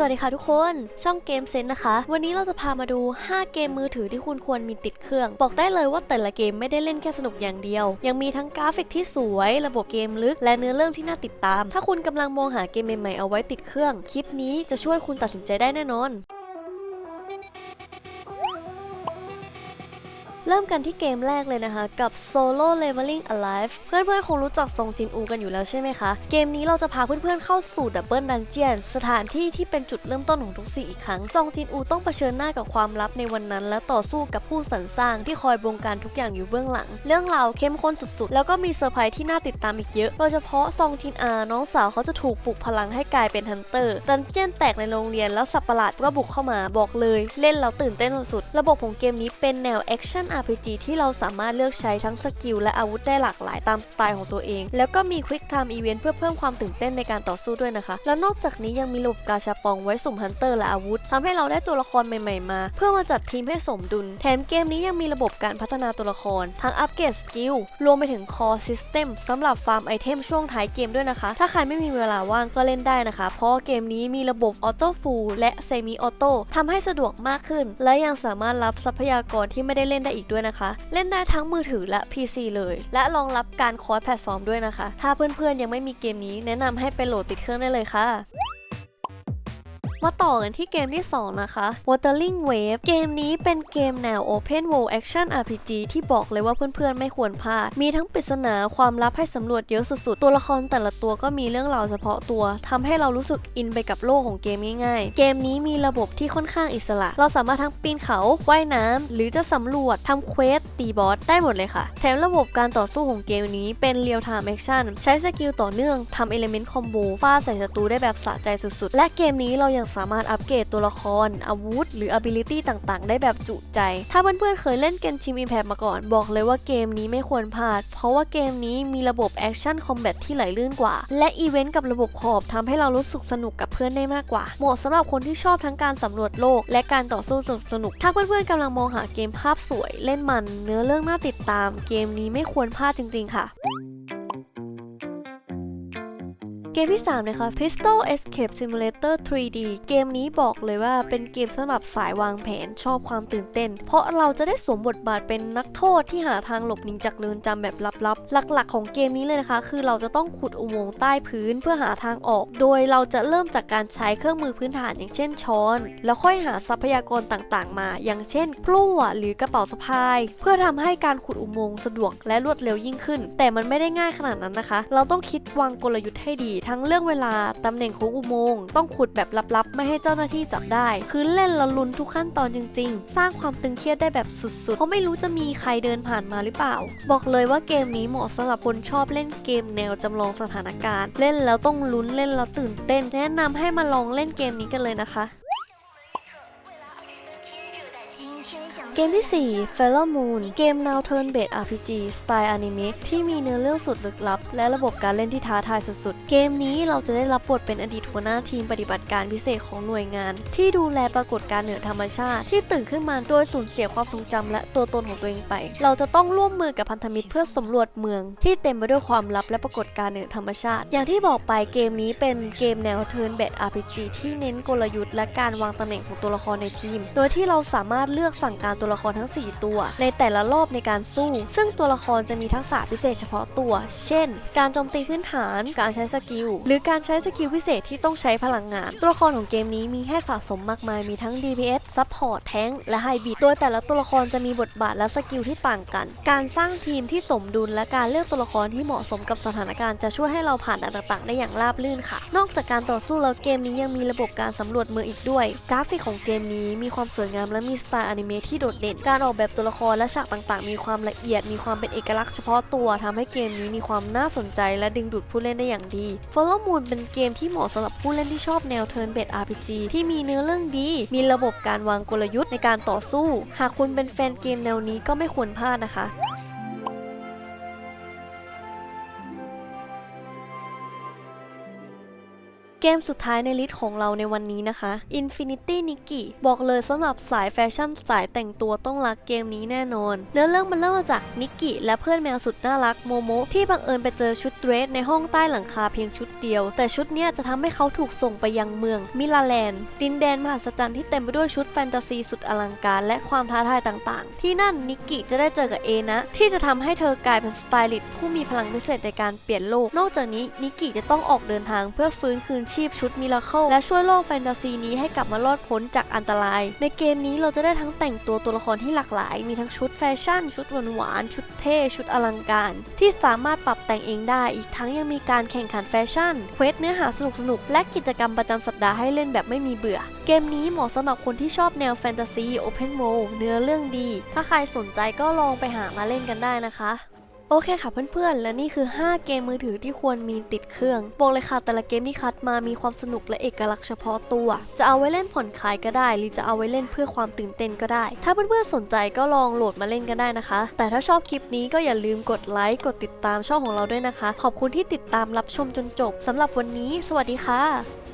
สวัสดีค่ะทุกคนช่องเกมเซนนะคะ วันนี้เราจะพามาดู 5 เกมมือถือที่คุณควรมีติดเครื่อง บอกได้เลยว่าแต่ละเกมไม่ได้เล่นแค่สนุกอย่างเดียว ยังมีทั้งกราฟิกที่สวย ระบบเกมลึก และเนื้อเรื่องที่น่าติดตาม ถ้าคุณกำลังมองหาเกมใหม่ๆเอาไว้ติดเครื่อง คลิปนี้จะช่วยคุณตัดสินใจได้แน่นอน เริ่มกันที่เกมแรกเลยนะคะ กับ Solo Leveling Alive เพื่อนๆ คงรู้จักซงจินอูกันอยู่แล้วใช่ไหมคะ เกมนี้เราจะพาเพื่อนๆ เข้าสู่ Double Dungeon สถานที่ที่เป็นจุดเริ่มต้นของทุกสิ่งอีกครั้ง ซงจินอูต้องเผชิญหน้ากับความลับในวันนั้น และต่อสู้กับผู้สรรสร้างที่คอยบงการทุกอย่างอยู่เบื้องหลัง เรื่องราวเข้มข้นสุดๆ แล้วก็มีเซอร์ไพรส์ที่น่าติดตามอีกเยอะ โดยเฉพาะซองจินอา น้องสาวเขาจะถูกปลุกพลังให้กลายเป็นฮันเตอร์ ดันเจียนแตกในโรงเรียนแล้วสัตว์ประหลาดก็บุกเข้ามาบอกเลย เล่นแล้วตื่นเต้นสุดๆ ระบบของเกมนี้เป็นแนว Action RPG ที่เราสามารถเลือกใช้ทั้งสกิลและอาวุธได้หลากหลายตามสไตล์ของตัวเอง แล้วก็มี Quick Time Event เพื่อเพิ่มความตื่นเต้นในการต่อสู้ด้วยนะคะ แล้วนอกจากนี้ยังมีระบบกาชาปองไว้สุ่มฮันเตอร์และอาวุธทำให้เราได้ตัวละครใหม่ๆมา เพื่อมาจัดทีมให้สมดุล แถมเกมนี้ยังมีระบบการพัฒนาตัวละคร ทั้งอัปเกรดสกิลรวมไปถึง Core System สำหรับฟาร์มไอเทมช่วงท้ายเกมด้วยนะคะ ถ้าใครไม่มีเวลาว่างก็เล่นได้นะคะ เพราะเกมนี้มีระบบออโต้ฟูลและเซมิออโต้ทำให้สะดวกมากขึ้น และยังสามารถรับทรัพยากรที่ไม่ได้เล่นได้อีกด้วยนะคะ เล่นได้ทั้งมือถือและ PC เลย และรองรับการคอร์สแพลตฟอร์มด้วยนะคะ ถ้าเพื่อนๆยังไม่มีเกมนี้แนะนำให้ไปโหลดติดเครื่องได้เลยค่ะ มาต่อกันที่เกมที่ 2 นะคะ Wuthering Wave เกมนี้เป็นเกมแนว Open World Action RPG ที่บอกเลยว่าเพื่อนๆ ไม่ควรพลาด มีทั้งปริศนาความลับให้สำรวจเยอะสุดๆ ตัวละครแต่ละตัวก็มีเรื่องราวเฉพาะตัวทำให้เรารู้สึกอินไปกับโลกของเกมง่ายๆ เกมนี้มีระบบที่ค่อนข้างอิสระ เราสามารถทั้งปีนเขาว่ายน้ำหรือจะสำรวจทำเควสตีบอสได้หมดเลยค่ะ แถมระบบการต่อสู้ของเกมนี้เป็น Real Time Action ใช้สกิลต่อเนื่องทำ Element Combo ฟาดใส่ศัตรูได้แบบสะใจสุดๆ และเกมนี้เรายังสามารถอัปเกรดตัวละคร อาวุธ หรือ ability ต่างๆ ได้แบบจุใจ ถ้าเพื่อนๆเคยเล่นเกมชิมอิมแพมาก่อน บอกเลยว่าเกมนี้ไม่ควรพลาด เพราะว่าเกมนี้มีระบบ Action Combat ที่ไหลลื่นกว่า และอีเวนต์กับระบบขอบทำให้เรารู้สึกสนุกกับเพื่อนได้มากกว่า เหมาะสำหรับคนที่ชอบทั้งการสำรวจโลก และการต่อสู้สนุกๆถ้าเพื่อนๆกำลังมองหาเกมภาพสวย เล่นมัน เนื้อเรื่องน่าติดตาม เกมนี้ไม่ควรพลาดจริง ๆ ค่ะ เกมที่ 3 นะคะ Pistol Escape Simulator 3D เกมนี้บอกเลยว่าเป็นเกมสำหรับสายวางแผนชอบความตื่นเต้น เพราะเราจะได้สวมบทบาทเป็นนักโทษที่หาทางหลบหนีจากเรือนจำแบบลับๆ หลักๆ ของเกมนี้เลยนะคะ คือเราจะต้องขุดอุโมงค์ใต้พื้นเพื่อหาทางออก โดยเราจะเริ่มจากการใช้เครื่องมือพื้นฐานอย่างเช่นช้อน แล้วค่อยหาทรัพยากรต่างๆ มา อย่างเช่นพลั่วหรือกระเป๋าสะพาย เพื่อทำให้การขุดอุโมงค์สะดวกและรวดเร็วยิ่งขึ้น แต่มันไม่ได้ง่ายขนาดนั้นนะคะ เราต้องคิดวางกลยุทธ์ให้ดีทั้งเรื่องเวลาตำแหน่งของอุโมงค์ต้องขุดแบบลับๆ ไม่ให้เจ้าหน้าที่จับได้ คือเล่นละลุนทุกขั้นตอนจริง ๆ สร้างความตึงเครียดได้แบบสุดๆ เพราะไม่รู้จะมีใครเดินผ่านมาหรือเปล่า บอกเลยว่าเกมนี้เหมาะสำหรับคนชอบเล่นเกมแนวจำลองสถานการณ์ เล่นแล้วต้องลุ้นเล่นแล้วตื่นเต้น แนะนำให้มาลองเล่นเกมนี้กันเลยนะคะ เกมที่ 4 Fellow Moon เกมแนว Turn Based RPG สไตล์อนิเมะที่มีเนื้อเรื่องสุดลึกลับ และระบบการเล่นที่ท้าทายสุดๆ เกมนี้เราจะได้รับบทเป็นอดีตหัวหน้าทีมปฏิบัติการพิเศษของหน่วยงาน ที่ดูแลปรากฏการณ์เหนือธรรมชาติ ที่ตื่นขึ้นมาโดยสูญเสียความทรงจำและตัวตนของตัวเองไป เราจะต้องร่วมมือกับพันธมิตรเพื่อสำรวจเมือง ที่เต็มไปด้วยความลับและปรากฏการณ์เหนือธรรมชาติ อย่างที่บอกไปเกมนี้เป็นเกมแนว Turn Based RPG ที่เน้นกลยุทธ์และการวางตำแหน่งของตัวละครในทีม โดยที่เราสามารถเลือกสั่งการตัวละครทั้ง 4 ตัว ในแต่ละรอบในการสู้ ซึ่งตัวละครจะมีทักษะพิเศษเฉพาะตัว เช่น การโจมตีพื้นฐาน การใช้สกิล หรือการใช้สกิลพิเศษที่ต้องใช้พลังงาน ตัวละครของเกมนี้มีให้สะสมมากมาย มีทั้ง DPS Support Tank และไฮบิดโดยแต่ละตัวละครจะมีบทบาทและสกิลที่ต่างกัน การสร้างทีมที่สมดุลและการเลือกตัวละครที่เหมาะสมกับสถานการณ์จะช่วยให้เราผ่านด่านต่างๆ ได้อย่างราบรื่นค่ะ นอกจากการต่อสู้แล้วเกมนี้ยังมีระบบการสำรวจเมืองอีกด้วย กราฟิกของเกมนี้มีความสวยงามและมีสไตล์อนิเมะที่โดดเด่น การออกแบบตัวละครและฉากต่างๆ มีความละเอียด มีความเป็นเอกลักษณ์เฉพาะตัวทำให้เกมนี้มีความน่าสนใจ และดึงดูดผู้เล่นได้อย่างดี Follow Moon เป็นเกมที่เหมาะสำหรับผู้เล่นที่ชอบแนว Turn Based RPG ที่มีเนื้อเรื่องดี มีระบบการวางกลยุทธ์ในการต่อสู้ หากคุณเป็นแฟนเกมแนวนี้ก็ไม่ควรพลาดนะคะ เกมสุดท้ายในลิสต์ของเราในวันนี้นะคะ Infinity Nikki บอกเลยสำหรับสายแฟชั่นสายแต่งตัวต้องรักเกมนี้แน่นอนเนื้อเรื่องมันเริ่มมาจากนิกกี้และเพื่อนแมวสุดน่ารักโมโมที่บังเอิญไปเจอชุดเดรสในห้องใต้หลังคาเพียงชุดเดียว แต่ชุดเนี้ยจะทำให้เขาถูกส่งไปยังเมืองมิลาแลนด์ดินแดนมหัศจรรย์ที่เต็มไปด้วยชุดแฟนตาซีสุดอลังการและความท้าทายต่างๆ ที่นั่นนิกกี้จะได้เจอกับเอนะที่จะทำให้เธอกลายเป็นสไตลิสต์ผู้มีพลังพิเศษในการเปลี่ยนโลก นอกจากนี้นิกกี้จะต้องออกเดินทางเพื่อฟื้นคืนชีพชุดมิราเคิลและช่วยโลกแฟนตาซีนี้ให้กลับมารอดพ้นจากอันตราย ในเกมนี้เราจะได้ทั้งแต่งตัวตัวละครที่หลากหลาย มีทั้งชุดแฟชั่น ชุดหวานๆชุดเท่ ชุดอลังการ ที่สามารถปรับแต่งเองได้ อีกทั้งยังมีการแข่งขันแฟชั่นเควสเนื้อหาสนุกๆและกิจกรรมประจำสัปดาห์ให้เล่นแบบไม่มีเบื่อ เกมนี้เหมาะสำหรับคนที่ชอบแนวแฟนตาซีโอเพนโ d เนื้อเรื่องดี ถ้าใครสนใจก็ลองไปหามาเล่นกันได้นะคะ โอเคค่ะเพื่อนๆ และนี่คือ 5 เกมมือถือที่ควรมีติดเครื่อง บอกเลยค่ะแต่ละเกมที่คัดมามีความสนุกและเอกลักษณ์เฉพาะตัว จะเอาไว้เล่นผ่อนคลายก็ได้ หรือจะเอาไว้เล่นเพื่อความตื่นเต้นก็ได้ ถ้าเพื่อนๆ สนใจก็ลองโหลดมาเล่นกันได้นะคะ แต่ถ้าชอบคลิปนี้ก็อย่าลืมกดไลค์ กดติดตามช่องของเราด้วยนะคะ ขอบคุณที่ติดตามรับชมจนจบสำหรับวันนี้ สวัสดีค่ะ